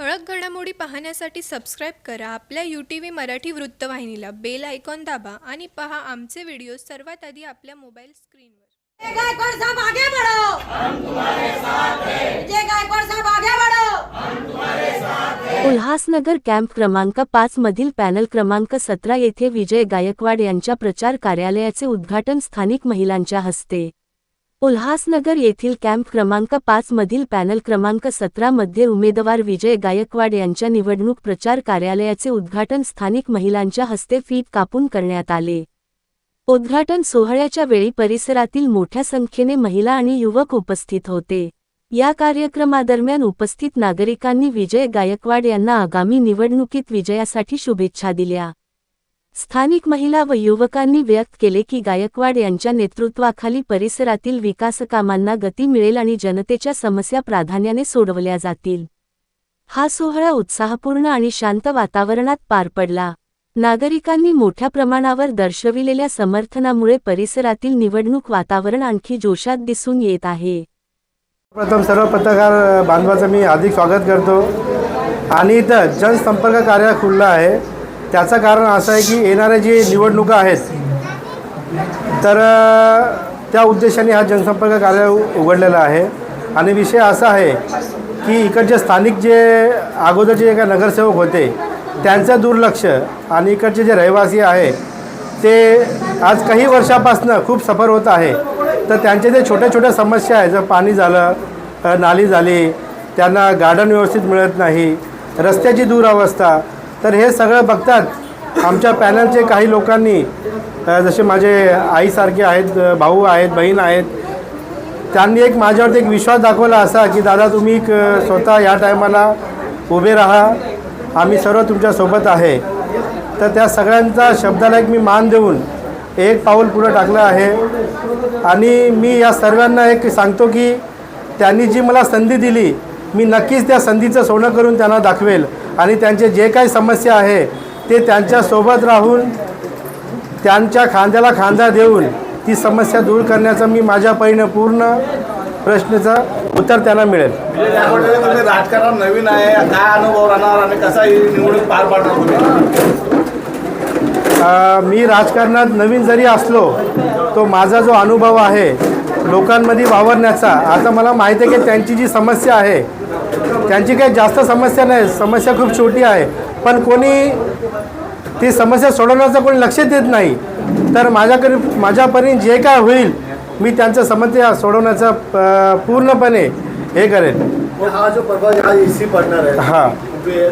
ठळक घडामोडी पाहण्यासाठी सबस्क्राईब करा. आपल्या यू टी व्ही मराठी वृत्तवाहिनीला बेल आयकॉन दाबा आणि पहा आमचे व्हिडिओ सर्वात आधी आपल्या मोबाईल स्क्रीनवर विजय गायकवाड़ साहब आगे बढ़ो. हम तुम्हारे साथ हैं विजय गायकवाड़ साहब आगे बढ़ो. उल्हासनगर कॅम्प क्रमांक पाच मधील पॅनल क्रमांक सतरा येथे विजय गायकवाड यांच्या प्रचार कार्यालयाचे उद्घाटन स्थानिक महिलांच्या हस्ते. उल्हासनगर येथील कॅम्प क्रमांक पाच मधील पॅनल क्रमांक सतरा मध्ये उमेदवार विजय गायकवाड यांच्या निवडणूक प्रचार कार्यालयाचे उद्घाटन स्थानिक महिलांच्या हस्ते फीत कापून करण्यात आले. उद्घाटन सोहळ्याच्या वेळी परिसरातील मोठ्या संख्येने महिला आणि युवक उपस्थित होते. या कार्यक्रमादरम्यान उपस्थित नागरिकांनी विजय गायकवाड यांना आगामी निवडणुकीत विजयासाठी शुभेच्छा दिल्या. स्थानिक महिला व युवकांनी व्यक्त केले की गायकवाड यांच्या नेतृत्वाखाली परिसरातील विकासकामांना गती मिळेल आणि जनतेच्या समस्या प्राधान्याने सोडवल्या जातील. हा सोहळा उत्साहपूर्ण आणि शांत वातावरणात पार पडला. नागरिकांनी मोठ्या प्रमाणावर दर्शविलेल्या समर्थनामुळे परिसरातील निवडणूक वातावरण आणखी जोशात दिसून येत आहे. प्रथम सर्व पत्रकार बांधवाचं मी अधिक स्वागत करतो. आणि इथं जनसंपर्क कार्य खुललं आहे. त्याचं कारण असं आहे की येणाऱ्या जी निवडणुका आहेत तर त्या उद्देशाने हा जनसंपर्क कार्य उघडलेला आहे. आणि विषय असा आहे की इकडचे स्थानिक जे अगोदरचे जे काही नगरसेवक होते त्यांचं दुर्लक्ष आणि इकडचे जे रहिवासी आहे ते आज काही वर्षापासनं खूप सफर होत आहे. तर त्यांचे जे छोट्या छोट्या समस्या आहे जर पाणी झालं नाली झाली त्यांना गार्डन व्यवस्थित मिळत नाही रस्त्याची दुरावस्था तर हे सगळं बघतात आमच्या पॅनलचे काही लोकांनी. जसे माझे आईसारखे आहेत भाऊ आहेत बहीण आहेत. त्यांनी एक माझ्यावरती एक विश्वास दाखवला असा की दादा तुम्ही स्वतः या टायमाला उभे राहा. आम्ही सर्व तुमच्यासोबत आहे. तर त्या सगळ्यांचा शब्दाला एक मी मान देऊन एक पाऊल पुढं टाकलं आहे. आणि मी या सर्वांना एक सांगतो की त्यांनी जी मला संधी दिली मी नक्कीच त्या संधीचं सोनं करून त्यांना दाखवेल. आणि त्यांचे जे काही समस्या आहे ते त्यांच्यासोबत राहून त्यांच्या खांद्याला खांदा देऊन ती समस्या दूर करण्याचं मी माझ्या परीनं पूर्ण प्रश्नाचं उत्तर त्यांना मिळेल. म्हणजे राजकारण नवीन आहे काय अनुभव राहणार आणि कसा निवडणूक पार पाडणार मी राजकारणात नवीन जरी असलो तो माझा जो अनुभव आहे लोकांमध्ये वावरण्याचा आता मला माहिती आहे की त्यांची जी समस्या आहे त्यांची काही जास्त समस्या नाही. समस्या खूप छोटी आहे. पण कोणी ती समस्या सोडवण्याचं कोणी लक्ष देत नाही. तर माझ्याकडे माझ्यापर्यंत जे काय होईल मी त्यांचं समस्या सोडवण्याचा पूर्णपणे हे करेन. हा जो प्रभाग हा एसी पडणार आहे. हां. उभे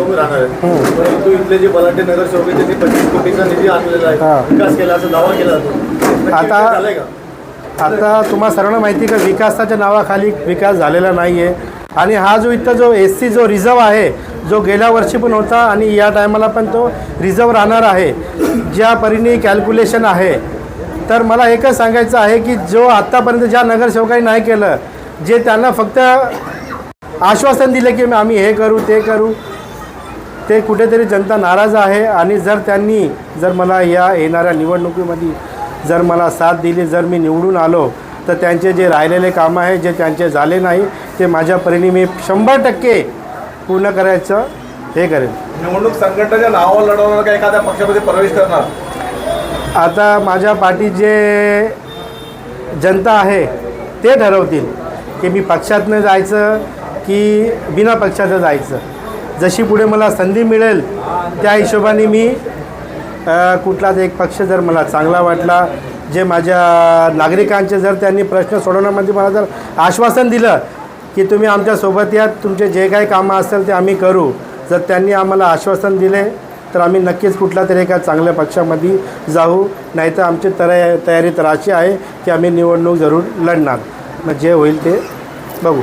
उभे राहणार आहे. परंतु इथले जे बलाढ्य नगरसेवक आहेत त्यांनी पंचवीस कोटीचा निधी आणलेला. आहे. विकास केला असं दावा केला जातो. नक्की आता- आता तुम्हा सर्वांना माहिती आहे का विकासाच्या नावाखाली विकास झालेला नाही आहे आणि हा जो इथं जो एस सी जो रिझर्व आहे जो गेल्या वर्षी पण होता आणि या टायमाला पण तो रिझर्व राहणार आहे ज्या परीने कॅल्क्युलेशन आहे. तर मला एकच सांगायचं आहे की जो आत्तापर्यंत ज्या नगरसेवकांनी नाही केलं जे त्यांना फक्त आश्वासन दिलं की आम्ही हे करू ते करू ते कुठेतरी जनता नाराज आहे. आणि जर त्यांनी जर मला या येणाऱ्या निवडणुकीमध्ये जर मला साथ दिली जर मी निवडून आलो तर त्यांचे जे राहिलेले कामं आहे जे त्यांचे झाले नाही ते माझ्या परीने मी शंभर टक्के पूर्ण करायचं हे करेन. निवडणूक संघटनेच्या नावावर लढवणार का एखाद्या पक्षामध्ये प्रवेश करणार? आता माझ्या पाठी जे जनता आहे ते ठरवतील की मी पक्षातनं जायचं की बिना पक्षाचं जायचं. जशी पुढे मला संधी मिळेल त्या हिशोबाने मी कुठलाच एक पक्ष जर मला चांगला वाटला जे माझ्या नागरिकांचे जर त्यांनी प्रश्न सोडवण्यामध्ये मला जर आश्वासन दिलं की तुम्ही आमच्यासोबत या तुमचे जे काही कामं असेल ते आम्ही करू. जर त्यांनी आम्हाला आश्वासन दिले तर आम्ही नक्कीच कुठल्या तरी एका चांगल्या पक्षामध्ये जाऊ. नाहीतर आमची तर तयारी तर अशी आहे की आम्ही निवडणूक जरूर लढणार. मग जे होईल ते बघू.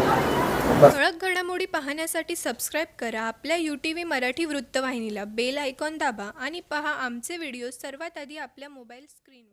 ठळक घडामोडी पाहण्यासाठी सबस्क्राईब करा. आपल्या यू टी व्ही मराठी वृत्तवाहिनीला बेल आयकॉन दाबा आणि पहा आमचे व्हिडिओ सर्वात आधी आपल्या मोबाईल स्क्रीन